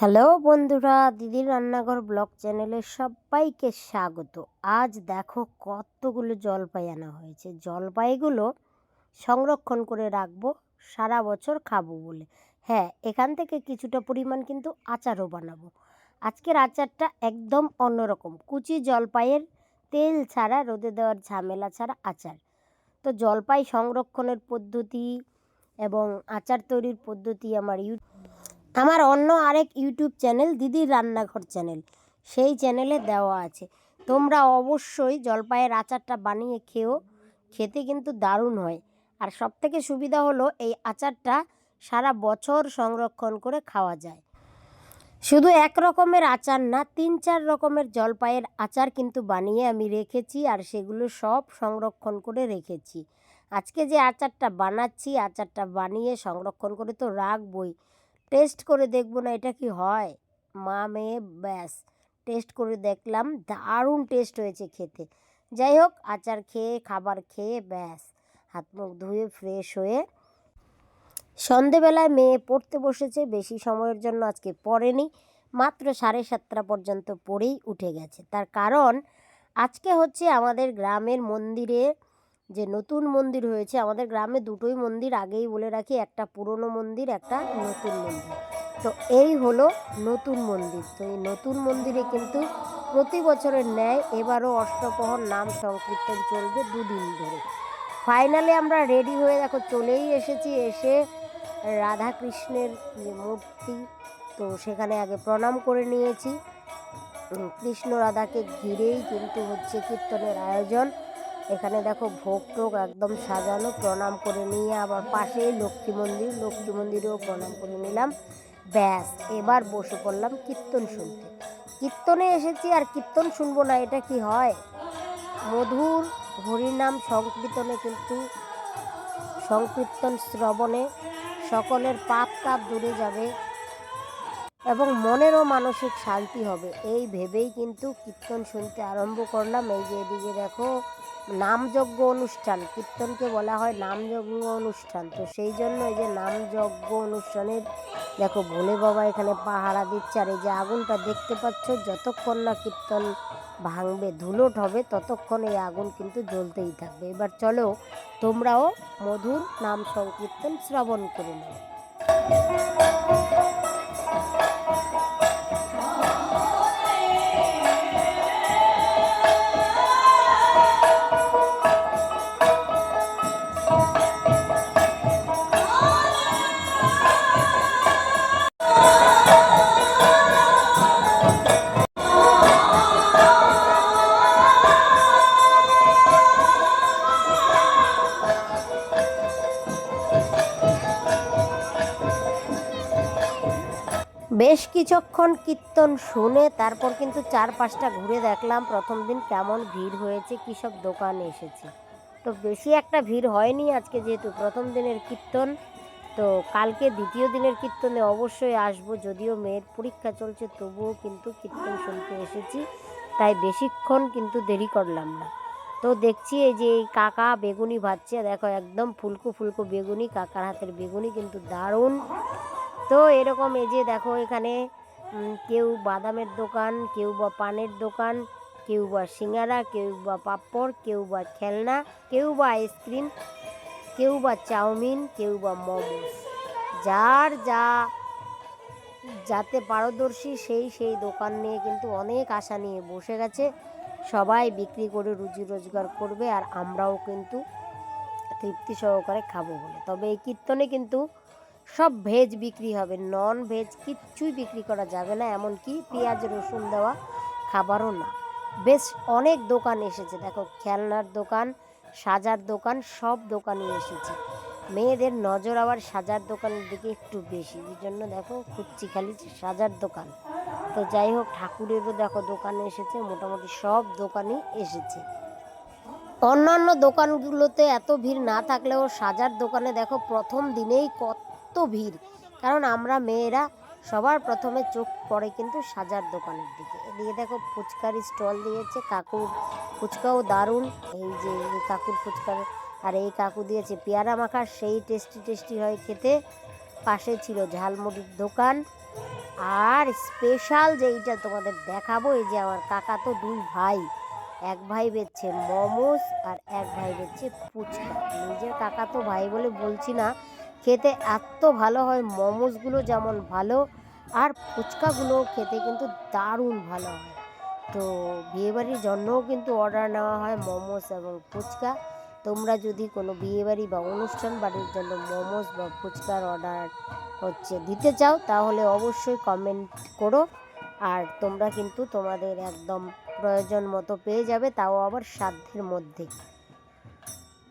Hello বন্ধুরা, দিদির রান্নাঘর ব্লগ চ্যানেলে সবাইকে স্বাগত। আজ দেখো কতগুলো জলপাই আনা হয়েছে। জলপাইগুলো সংরক্ষণ করে রাখব, সারা বছর খাব বলে। হ্যাঁ এখান থেকে কিছুটা পরিমাণ কিন্তু আচারও বানাবো। আজকের আচারটা একদম অন্যরকম। কুচি জলপাইয়ের তেল ছাড়া, রোদে দেওয়ার ঝামেলা ছাড়া আচার। তো জলপাই সংরক্ষণের পদ্ধতি এবং আচার তৈরির পদ্ধতি আমার ইউ আমার অন্য আরেক ইউটিউব চ্যানেল দিদির রান্নাঘর চ্যানেল। সেই চ্যানেলে দেওয়া আছে। তোমরা অবশ্যই জলপাইয়ের আচারটা বানিয়ে খেও। খেতে কিন্তু দারুণ হয়। আর সবথেকে সুবিধা হলো এই আচারটা সারা বছর সংরক্ষণ করে খাওয়া যায়। শুধু এক রকমের আচার না, তিন চার রকমের জলপাইয়ের আচার কিন্তু বানিয়ে আমি রেখেছি আর সেগুলো সব সংরক্ষণ করে রেখেছি। আজকে যে আচারটা বানাচ্ছি, আচারটা বানিয়ে সংরক্ষণ করে তো রাখবই। টেস্ট করে দেখব না এটা কি হয়। মা মেয়ে, ব্যাস। টেস্ট করে দেখলাম, দারুণ টেস্ট হয়েছে খেতে। যাই হোক, আচার খেয়ে, খাবার খেয়ে, ব্যাস। হাত মুখ ধুয়ে ফ্রেশ হয়ে। সন্ধেবেলায় মেয়ে পড়তে বসেছে, বেশি সময়ের জন্য আজকে পড়েনি। মাত্র সাড়ে সাতটা পর্যন্ত পড়েই উঠে গেছে। তার কারণ, আজকে হচ্ছে আমাদের গ্রামের মন্দিরে যে নতুন মন্দির হয়েছে, আমাদের গ্রামে দুটোই মন্দির আগেই বলে রাখি, একটা পুরনো মন্দির, একটা নতুন মন্দির। তো এই হলো নতুন মন্দির। তো এই নতুন মন্দিরে কিন্তু প্রতি বছরের ন্যায় এবারও অষ্টপ্রহর নাম সংকীর্তন চলবে দুদিন ধরে। ফাইনালে আমরা রেডি হয়ে দেখো, চলেই এসেছি, এসে রাধা কৃষ্ণের যে মূর্তি, তো সেখানে আগে প্রণাম করে নিয়েছি। কৃষ্ণ রাধাকে ঘিরেই কিন্তু হচ্ছে কীর্তনের আয়োজন। এখানে দেখো ভোগ টোগ একদম সাজানো, প্রণাম করে নিয়ে আবার পাশেই লক্ষ্মী মন্দির, লক্ষ্মী মন্দিরেও প্রণাম করে নিলাম। ব্যাস, এবার বসে পড়লাম কীর্তন শুনতে। কীর্তনে এসেছি আর কীর্তন শুনব না, এটা কি হয়? মধুর হরিনাম সংকীর্তনে কিন্তু সংকীর্তন শ্রবণে সকলের পাপ তাপ দূরে যাবে এবং মনেরও মানসিক শান্তি হবে। এই ভেবেই কিন্তু কীর্তন শুনতে আরম্ভ করলাম। এই যে এদিকে দেখো নামযজ্ঞ অনুষ্ঠান, কীর্তনকে বলা হয় নামযজ্ঞ অনুষ্ঠান। তো সেই জন্য এই যে নামযজ্ঞ অনুষ্ঠানের, দেখো ভোলে বাবা এখানে পাহারা দিচ্ছে আর এই যে আগুনটা দেখতে পাচ্ছ, যতক্ষণ না কীর্তন ভাঙবে, ধুলোট হবে, ততক্ষণ এই আগুন কিন্তু জ্বলতেই থাকবে। এবার চলো তোমরাও মধুর নাম সংকীর্তন শ্রবণ করে নাও। কিছুক্ষণ কীর্তন শুনে তারপর কিন্তু চার পাঁচটা ঘুরে দেখলাম। প্রথম দিন কেমন ভিড় হয়েছে কী সব দোকান এসেছে। তো বেশি একটা ভিড় হয়নি আজকে যেহেতু প্রথম দিনের কীর্তন। তো কালকে দ্বিতীয় দিনের কীর্তনে অবশ্যই আসব, যদিও মেয়ের পরীক্ষা চলছে, তবুও কিন্তু কীর্তন শুনতে এসেছি। তাই বেশিক্ষণ কিন্তু দেরি করলাম না। তো দেখছি এই যে এই কাকা বেগুনি ভাজছে, দেখো একদম ফুলকো ফুলকো বেগুনি, কাকার হাতের বেগুনি কিন্তু দারুণ। তো এরকম এই যে দেখো এখানে কেউ বাদামের দোকান, কেউ বা পানের দোকান, কেউ বা সিঙ্গারা, কেউ বা পাঁপড়, কেউ বা খেলনা, কেউ বা আইসক্রিম, কেউ বা চাউমিন, কেউ বা মোমোস। যার যা যাতে পারদর্শী সেই সেই দোকান নিয়ে কিন্তু অনেক আশা নিয়ে বসে গেছে। সবাই বিক্রি করে রুজি রোজগার করবে আর আমরাও কিন্তু তৃপ্তি সহকারে খাব বলে। তবে এই কীর্তনে কিন্তু সব ভেজ বিক্রি হবে নন ভেজ কিচ্ছুই বিক্রি করা যাবে না, এমনকি পেঁয়াজ, রসুন দেওয়া খাবারও না। বেশ অনেক দোকান এসেছে, দেখো খেলনার দোকান, সাজার দোকান, সব দোকানই এসেছে। মেয়েদের নজর আবার সাজার দোকানের দিকে একটু বেশি, এই জন্য দেখো খুঁজছি খালি সাজার দোকান। তো যাই হোক, ঠাকুরেরও দেখো দোকান এসেছে, মোটামুটি সব দোকানই এসেছে। অন্যান্য দোকানগুলোতে এত ভিড় না থাকলেও সাজার দোকানে দেখো প্রথম দিনেই কত ভিড়। কারণ আমরা মেয়েরা সবার প্রথমে চোখ পড়ে কিন্তু সাজার দোকানের দিকে। এদিকে দেখো ফুচকার স্টল দিয়েছে, কাকুর ফুচকাও দারুণ। এই যে এই কাকুর ফুচকার আর এই কাকু দিয়েছে পেয়ারা মাখা, সেই টেস্টি টেস্টি হয় খেতে। পাশে ছিল ঝালমুড়ির দোকান। আর স্পেশাল যেইটা তোমাদের দেখাবো, এই যে আমার কাকা তো দুই ভাই। এক ভাই বেচছে মোমোস আর এক ভাই বেচছে ফুচকা। নিজের কাকা তো ভাই বলে বলছি না খেতে এত ভালো হয় মোমোসগুলো যেমন ভালো, আর ফুচকাগুলো খেতে কিন্তু দারুণ ভালো হয়। তো বিয়েবাড়ির জন্যও কিন্তু অর্ডার নেওয়া হয় মোমোস এবং ফুচকা। তোমরা যদি কোনো বিয়েবাড়ি বা অনুষ্ঠান বাড়ির জন্য মোমোস বা ফুচকার অর্ডার হচ্ছে দিতে চাও, তাহলে অবশ্যই কমেন্ট করো। আর তোমরা কিন্তু তোমাদের একদম প্রয়োজন মতো পেয়ে যাবে, তাও আবার সাধ্যের মধ্যে।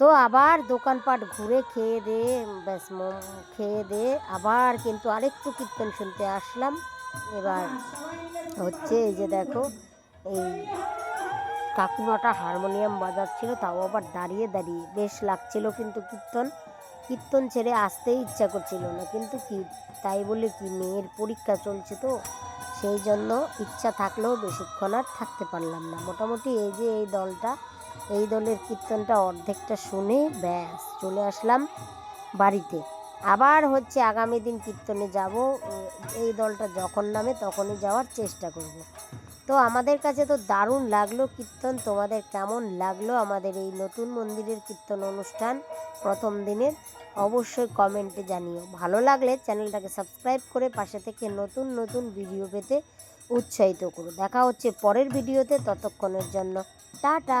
তো আবার দোকানপাট ঘুরে খেয়ে দিয়ে ব্যাস খেয়ে দিয়ে আবার কিন্তু আরেকটু কীর্তন শুনতে আসলাম। এবার হচ্ছে এই যে দেখো, এই কাকুমাটা হারমোনিয়াম বাজাচ্ছিল, তাও আবার দাঁড়িয়ে দাঁড়িয়ে। বেশ লাগছিল কিন্তু কীর্তন। কীর্তন ছেড়ে আসতেই ইচ্ছা করছিল না, কিন্তু কি, তাই বলে কি, মেয়ের পরীক্ষা চলছে তো, সেই জন্য ইচ্ছা থাকলেও বেশিক্ষণ আর থাকতে পারলাম না। মোটামুটি এই যে এই দলটা এই দলের কীর্তনটা অর্ধেকটা শুনে ব্যাস, চলে আসলাম বাড়িতে। আবার হচ্ছে আগামী দিন কীর্তনে যাব, এই দলটা যখন নামে তখনই যাওয়ার চেষ্টা করব। তো আমাদের কাছে তো দারুণ লাগল কীর্তন, তোমাদের কেমন লাগল আমাদের এই নতুন মন্দিরের কীর্তন অনুষ্ঠান প্রথম দিনের? অবশ্যই কমেন্টে জানিও। ভালো লাগলে চ্যানেলটাকে সাবস্ক্রাইব করে পাশে থেকে নতুন নতুন ভিডিও পেতে উৎসাহিত করো। দেখা হচ্ছে পরের ভিডিওতে, ততক্ষণের জন্য। Tata!